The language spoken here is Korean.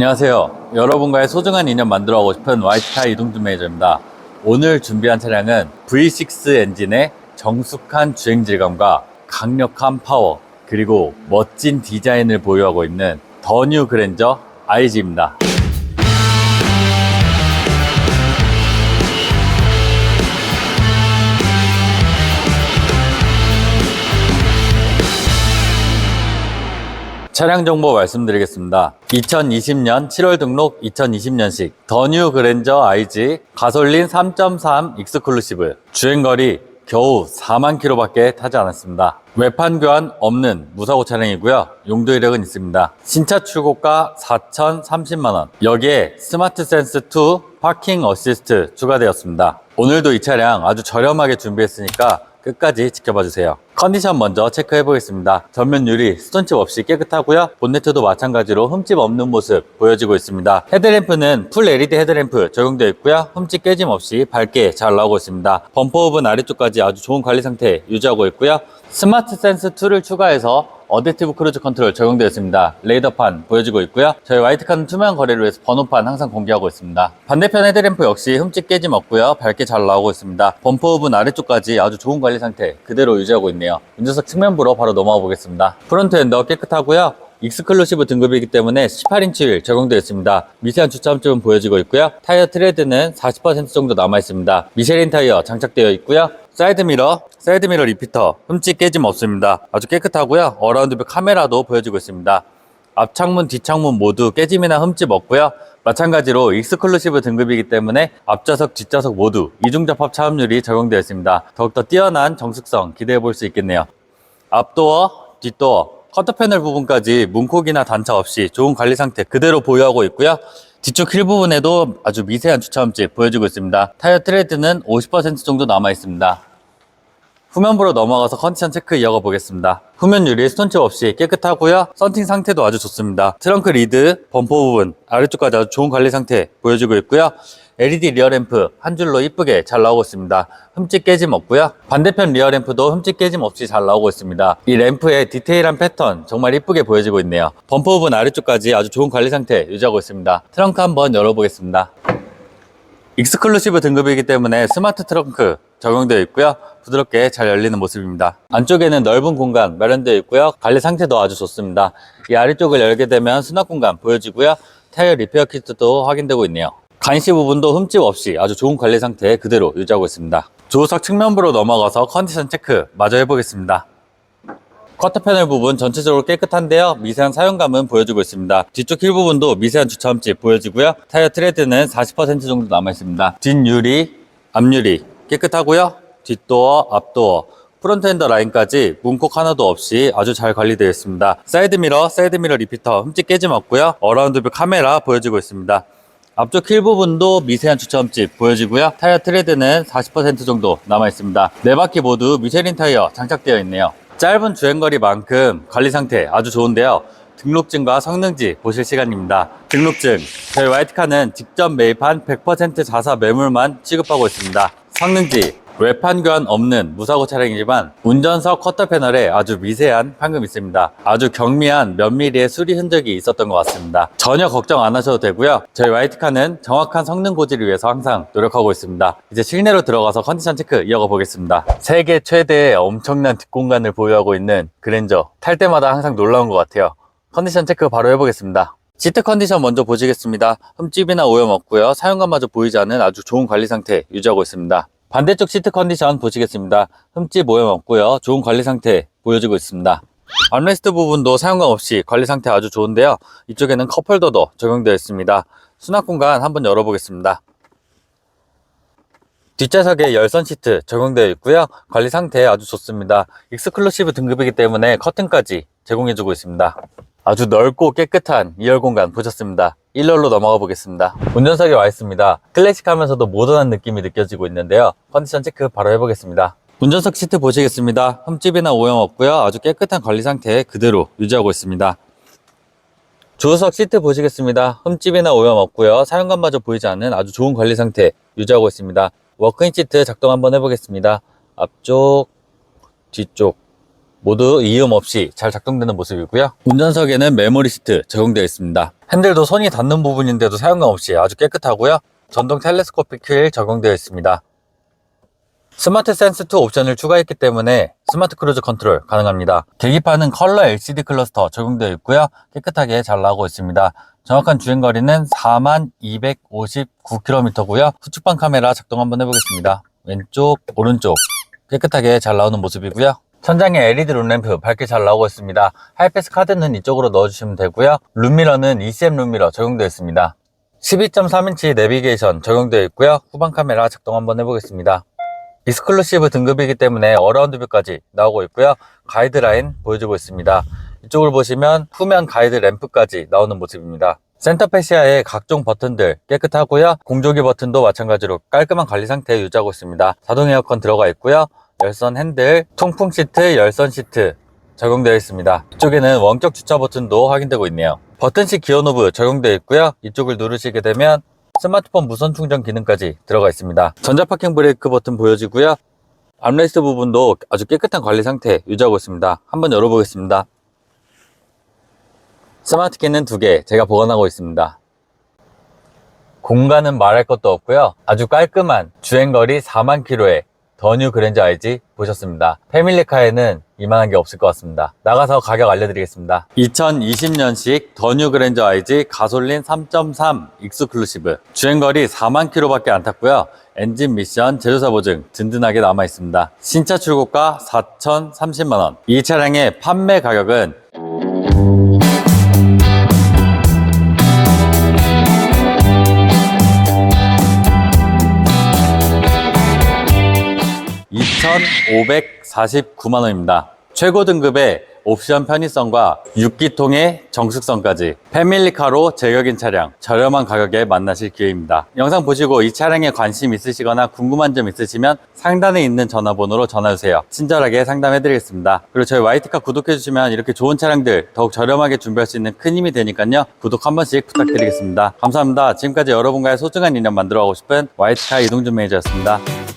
안녕하세요. 여러분과의 소중한 인연 만들어 가고 싶은 와이트카 이동준 매니저입니다. 오늘 준비한 차량은 V6 엔진의 정숙한 주행 질감과 강력한 파워, 그리고 멋진 디자인을 보유하고 있는 더 뉴 그랜저 IG입니다. 차량 정보 말씀드리겠습니다. 2020년 7월 등록 2020년식 더뉴 그랜저 IG 가솔린 3.3 익스클루시브 주행거리 겨우 4만 킬로밖에 타지 않았습니다. 외판 교환 없는 무사고 차량이고요. 용도 이력은 있습니다. 신차 출고가 4,030만 원. 여기에 스마트 센스 2 파킹 어시스트 추가되었습니다. 오늘도 이 차량 아주 저렴하게 준비했으니까 끝까지 지켜봐 주세요. 컨디션 먼저 체크해 보겠습니다. 전면 유리 스톤칩 없이 깨끗하고요. 본네트도 마찬가지로 흠집 없는 모습 보여지고 있습니다. 헤드램프는 풀 LED 헤드램프 적용되어 있고요. 흠집 깨짐 없이 밝게 잘 나오고 있습니다. 범퍼 부분 아래쪽까지 아주 좋은 관리 상태 유지하고 있고요. 스마트 센스 2를 추가해서 어댑티브 크루즈 컨트롤 적용되어 있습니다. 레이더판 보여지고 있고요. 저희 화이트카는 투명한 거래를 위해서 번호판 항상 공개하고 있습니다. 반대편 헤드램프 역시 흠집 깨짐 없고요. 밝게 잘 나오고 있습니다. 범퍼 부분 아래쪽까지 아주 좋은 관리 상태 그대로 유지하고 있네요. 운전석 측면부로 바로 넘어가 보겠습니다. 프론트 엔더 깨끗하고요. 익스클루시브 등급이기 때문에 18인치 휠 적용되어 있습니다. 미세한 주차함점은 보여지고 있고요. 타이어 트레드는 40% 정도 남아 있습니다. 미쉐린 타이어 장착되어 있고요. 사이드 미러, 사이드 미러 리피터, 흠집 깨짐 없습니다. 아주 깨끗하고요. 어라운드뷰 카메라도 보여지고 있습니다. 앞창문, 뒷창문 모두 깨짐이나 흠집 없고요. 마찬가지로 익스클루시브 등급이기 때문에 앞좌석, 뒷좌석 모두 이중접합 차음률이 적용되어 있습니다. 더욱더 뛰어난 정숙성 기대해 볼 수 있겠네요. 앞도어, 뒷도어, 커터 패널 부분까지 문콕이나 단차 없이 좋은 관리 상태 그대로 보유하고 있고요. 뒤쪽 휠 부분에도 아주 미세한 주차음집 보여지고 있습니다. 타이어 트레드는 50% 정도 남아 있습니다. 후면부로 넘어가서 컨디션 체크 이어가 보겠습니다. 후면 유리 스톤칩 없이 깨끗하고요. 썬팅 상태도 아주 좋습니다. 트렁크 리드, 범퍼 부분 아래쪽까지 아주 좋은 관리 상태 보여지고 있고요. LED 리어 램프 한 줄로 이쁘게 잘 나오고 있습니다. 흠집 깨짐 없고요. 반대편 리어 램프도 흠집 깨짐 없이 잘 나오고 있습니다. 이 램프의 디테일한 패턴 정말 이쁘게 보여지고 있네요. 범퍼 부분 아래쪽까지 아주 좋은 관리 상태 유지하고 있습니다. 트렁크 한번 열어보겠습니다. 익스클루시브 등급이기 때문에 스마트 트렁크 적용되어 있고요. 부드럽게 잘 열리는 모습입니다. 안쪽에는 넓은 공간 마련되어 있고요. 관리 상태도 아주 좋습니다. 이 아래쪽을 열게 되면 수납 공간 보여지고요. 타이어 리페어 키트도 확인되고 있네요. 간시 부분도 흠집 없이 아주 좋은 관리 상태 그대로 유지하고 있습니다. 조수석 측면부로 넘어가서 컨디션 체크 마저 해보겠습니다. 커터 패널 부분 전체적으로 깨끗한데요. 미세한 사용감은 보여주고 있습니다. 뒤쪽 힐 부분도 미세한 주차함집 보여지고요. 타이어 트레드는 40% 정도 남아 있습니다. 뒷유리, 앞유리 깨끗하고요. 뒷도어, 앞도어, 프론트 엔더 라인까지 문콕 하나도 없이 아주 잘 관리되어 있습니다. 사이드 미러, 사이드 미러 리피터 흠집 깨짐 없고요. 어라운드 뷰 카메라 보여지고 있습니다. 앞쪽 힐 부분도 미세한 주차함집 보여지고요. 타이어 트레드는 40% 정도 남아 있습니다. 네 바퀴 모두 미쉐린 타이어 장착되어 있네요. 짧은 주행거리만큼 관리 상태 아주 좋은데요. 등록증과 성능지 보실 시간입니다. 등록증. 저희 화이트카는 직접 매입한 100% 자사 매물만 취급하고 있습니다. 성능지. 외판 교환 없는 무사고 차량이지만 운전석 커터 패널에 아주 미세한 판금 있습니다. 아주 경미한 몇 미리의 수리 흔적이 있었던 것 같습니다. 전혀 걱정 안 하셔도 되고요. 저희 화이트카는 정확한 성능 고지를 위해서 항상 노력하고 있습니다. 이제 실내로 들어가서 컨디션 체크 이어가 보겠습니다. 세계 최대의 엄청난 뒷공간을 보유하고 있는 그랜저. 탈 때마다 항상 놀라운 것 같아요. 컨디션 체크 바로 해보겠습니다. 시트 컨디션 먼저 보시겠습니다. 흠집이나 오염 없고요. 사용감마저 보이지 않는 아주 좋은 관리 상태 유지하고 있습니다. 반대쪽 시트 컨디션 보시겠습니다. 흠집 오염 없고요. 좋은 관리 상태 보여지고 있습니다. 암레스트 부분도 사용감 없이 관리 상태 아주 좋은데요. 이쪽에는 컵홀더도 적용되어 있습니다. 수납 공간 한번 열어보겠습니다. 뒷좌석에 열선 시트 적용되어 있고요. 관리 상태 아주 좋습니다. 익스클루시브 등급이기 때문에 커튼까지 제공해주고 있습니다. 아주 넓고 깨끗한 2열 공간 보셨습니다. 1열로 넘어가 보겠습니다. 운전석에 와 있습니다. 클래식하면서도 모던한 느낌이 느껴지고 있는데요. 컨디션 체크 바로 해보겠습니다. 운전석 시트 보시겠습니다. 흠집이나 오염 없고요. 아주 깨끗한 관리 상태 그대로 유지하고 있습니다. 조수석 시트 보시겠습니다. 흠집이나 오염 없고요. 사용감마저 보이지 않는 아주 좋은 관리 상태 유지하고 있습니다. 워크인 시트 작동 한번 해보겠습니다. 앞쪽, 뒤쪽 모두 이음 없이 잘 작동되는 모습이고요. 운전석에는 메모리 시트 적용되어 있습니다. 핸들도 손이 닿는 부분인데도 사용감 없이 아주 깨끗하고요. 전동 텔레스코픽 휠 적용되어 있습니다. 스마트 센스 2 옵션을 추가했기 때문에 스마트 크루즈 컨트롤 가능합니다. 계기판은 컬러 LCD 클러스터 적용되어 있고요. 깨끗하게 잘 나오고 있습니다. 정확한 주행거리는 4259km고요. 후측방 카메라 작동 한번 해보겠습니다. 왼쪽, 오른쪽 깨끗하게 잘 나오는 모습이고요. 천장에 LED 룸램프 밝게 잘 나오고 있습니다. 하이패스 카드는 이쪽으로 넣어주시면 되고요. 룸미러는 ECM 룸미러 적용되어 있습니다. 12.3인치 내비게이션 적용되어 있고요. 후방 카메라 작동 한번 해보겠습니다. 익스클루시브 등급이기 때문에 어라운드 뷰까지 나오고 있고요. 가이드라인 보여주고 있습니다. 이쪽을 보시면 후면 가이드 램프까지 나오는 모습입니다. 센터 패시아의 각종 버튼들 깨끗하고요. 공조기 버튼도 마찬가지로 깔끔한 관리 상태에 유지하고 있습니다. 자동 에어컨 들어가 있고요. 열선 핸들, 통풍 시트, 열선 시트 적용되어 있습니다. 이쪽에는 원격 주차 버튼도 확인되고 있네요. 버튼식 기어 노브 적용되어 있고요. 이쪽을 누르시게 되면 스마트폰 무선 충전 기능까지 들어가 있습니다. 전자 파킹 브레이크 버튼 보여지고요. 암레스트 부분도 아주 깨끗한 관리 상태 유지하고 있습니다. 한번 열어보겠습니다. 스마트 키는 두 개 제가 보관하고 있습니다. 공간은 말할 것도 없고요. 아주 깔끔한 주행거리 4만 킬로의 더뉴 그랜저 IG 보셨습니다. 패밀리카에는 이만한 게 없을 것 같습니다. 나가서 가격 알려드리겠습니다. 2020년식 더뉴 그랜저 IG 가솔린 3.3 익스클루시브 주행거리 4만 킬로밖에 안 탔고요. 엔진 미션 제조사 보증 든든하게 남아 있습니다. 신차 출고가 4,030만 원. 이 차량의 판매 가격은 2,549만 원입니다. 최고 등급의 옵션 편의성과 6기통의 정숙성까지 패밀리카로 제격인 차량 저렴한 가격에 만나실 기회입니다. 영상 보시고 이 차량에 관심 있으시거나 궁금한 점 있으시면 상단에 있는 전화번호로 전화주세요. 친절하게 상담해드리겠습니다. 그리고 저희 YT카 구독해주시면 이렇게 좋은 차량들 더욱 저렴하게 준비할 수 있는 큰 힘이 되니까요. 구독 한 번씩 부탁드리겠습니다. 감사합니다. 지금까지 여러분과의 소중한 인연 만들어가고 싶은 YT카 이동준 매니저였습니다.